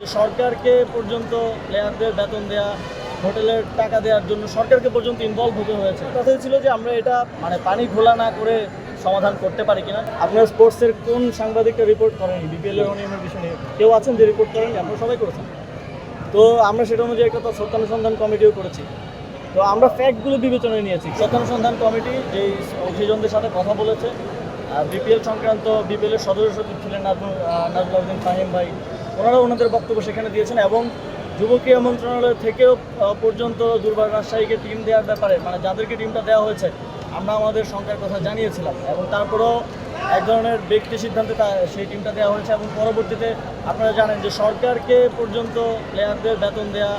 সরকারকে পর্যন্ত প্লেয়ারদের বেতন দেওয়া হোটেলের টাকা দেওয়ার জন্য সরকারকে পর্যন্ত ইনভলভ হতে হয়েছে। কথা ছিল যে আমরা এটা মানে পানি ঘোলা না করে সমাধান করতে পারি কিনা। আপনার স্পোর্টসের কোন সাংবাদিকটা রিপোর্ট করেনি বিপিএল এর অনিয়মের বিষয় নিয়ে। কেউ আছেন যে রিপোর্ট করেনি আপনারা সবাই করেছেন। তো আমরা সেটা অনুযায়ী একটা তো সত্যানুসন্ধান কমিটিও করেছি। তো আমরা ফ্যাক্টগুলো বিবেচনায় নিয়েছি। সত্যানুসন্ধান কমিটি যেই অভিযোগদের সাথে কথা বলেছে বিপিএল সংক্রান্ত বিপিএল এর সদস্য সচিব ছিলেন নাজমুল নাজমুল ফাহিম ভাই। ওনারা ওনাদের বক্তব্য সেখানে দিয়েছেন এবং যুব ক্রীড়া মন্ত্রণালয় থেকেও পর্যন্ত দুর্বার রাজশাহীকে টিম দেওয়ার ব্যাপারে মানে যাদেরকে টিমটা দেওয়া হয়েছে, আমরা আমাদের সংখ্যার কথা জানিয়েছিলাম এবং তারপরেও এক ধরনের ব্যক্তি সিদ্ধান্তে সেই টিমটা দেওয়া হয়েছে এবং পরবর্তীতে আপনারা জানেন যে সরকারকে পর্যন্ত প্লেয়ারদের বেতন দেওয়া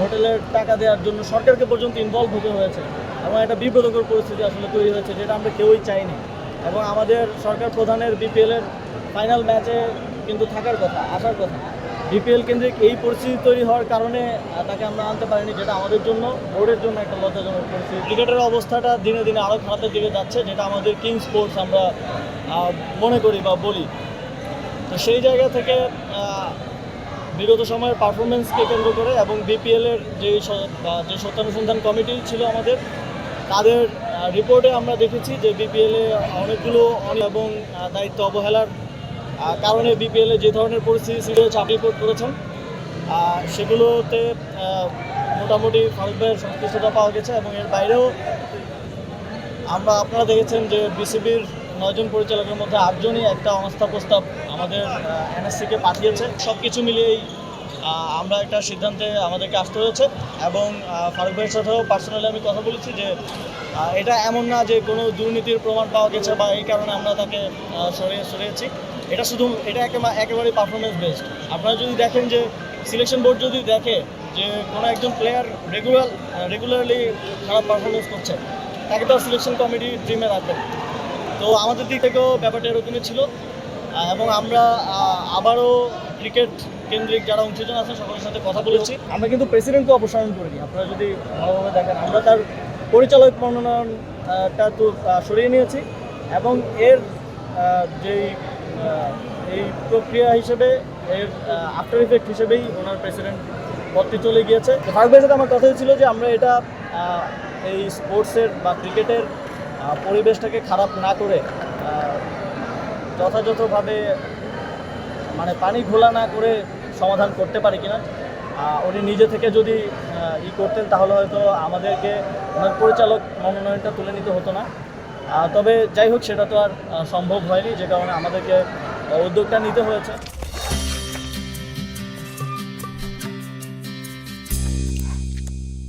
হোটেলের টাকা দেওয়ার জন্য সরকারকে পর্যন্ত ইনভলভ হতে হয়েছে এবং একটা বিব্রতকর পরিস্থিতি আসলে তৈরি হয়েছে যেটা আমরা কেউই চাইনি এবং আমাদের সরকার প্রধানের বিপিএলের ফাইনাল ম্যাচে কিন্তু থাকার কথা, আসার কথা। বিপিএল কেন্দ্রিক এই পরিস্থিতি তৈরি হওয়ার কারণে তাকে আমরা আনতে পারিনি, যেটা আমাদের জন্য, বোর্ডের জন্য একটা লজ্জাজনক পরিস্থিতি। ক্রিকেটের অবস্থাটা দিনে দিনে আরও খারাপের দিকে যাচ্ছে, যেটা আমাদের কিং স্পোর্টস আমরা মনে করি বা বলি। তো সেই জায়গা থেকে বিগত সময়ের পারফরমেন্সকে কেন্দ্র করে এবং বিপিএলের যে যে সত্যানুসন্ধান কমিটি ছিল আমাদের, তাদের রিপোর্টে আমরা দেখেছি যে বিপিএলে অনেকগুলো অনি- এবং দায়িত্ব অবহেলার কারণে বিপিএলে যে ধরনের পরিস্থিতি ছিল চাপ রিপোর্ট করেছেন। সেগুলোতে মোটামুটি ফারুক ভাইয়ের সংশ্লিষ্টতা পাওয়া গেছে এবং এর বাইরেও আমরা আপনারা দেখেছেন যে বিসিবির নয়জন পরিচালকের মধ্যে আটজনই একটা অনাস্থা প্রস্তাব আমাদের এনএসসিকে পাঠিয়েছে। সব কিছু মিলিয়েই আমরা একটা সিদ্ধান্তে আমাদেরকে আসতে হয়েছে এবং ফারুক ভাইয়ের সাথেও পার্সোনালি আমি কথা বলেছি যে এটা এমন না যে কোনো দুর্নীতির প্রমাণ পাওয়া গেছে বা এই কারণে আমরা তাকে সরিয়ে সরিয়েছি। এটা শুধু, এটা একেবারে পারফরমেন্স বেসড আপনারা যদি দেখেন যে সিলেকশন বোর্ড যদি দেখে যে কোনো একজন প্লেয়ার রেগুলার রেগুলারলি খারাপ পারফরমেন্স করছে, তাকে তো সিলেকশন কমিটি ড্রিমে রাখবেন তো আমাদের দিক থেকেও ব্যাপারটা এরকমই ছিল। এবং আমরা আবারও ক্রিকেট কেন্দ্রিক যারা অংশীজন আছেন সকলের সাথে কথা বলেছি। আমরা কিন্তু প্রেসিডেন্টকে অপসারণ করিনি, আপনারা যদি ভালোভাবে দেখেন। আমরা তার পরিচালক মনোনয়নটা তো সরিয়ে নিয়েছি এবং এর যেই এই প্রক্রিয়া হিসেবে, এর আফটার ইফেক্ট হিসেবেই ওনার প্রেসিডেন্ট পদটি চলে গিয়েছে। ফারুক সাথে আমার কথা হয়েছিল যে আমরা এটা এই স্পোর্টসের বা ক্রিকেটের পরিবেশটাকে খারাপ না করে যথাযথভাবে মানে পানি ঘোলা না করে সমাধান করতে পারে কিনা। উনি নিজে থেকে যদি ই করতেন তাহলে হয়তো আমাদেরকে, ওনার পরিচালক মনোনয়নটা তুলে নিতে হতো না। তবে যাই হোক, সেটা তো আর সম্ভব হয়নি, যে কারণে আমাদেরকে উদ্যোগটা নিতে হয়েছে।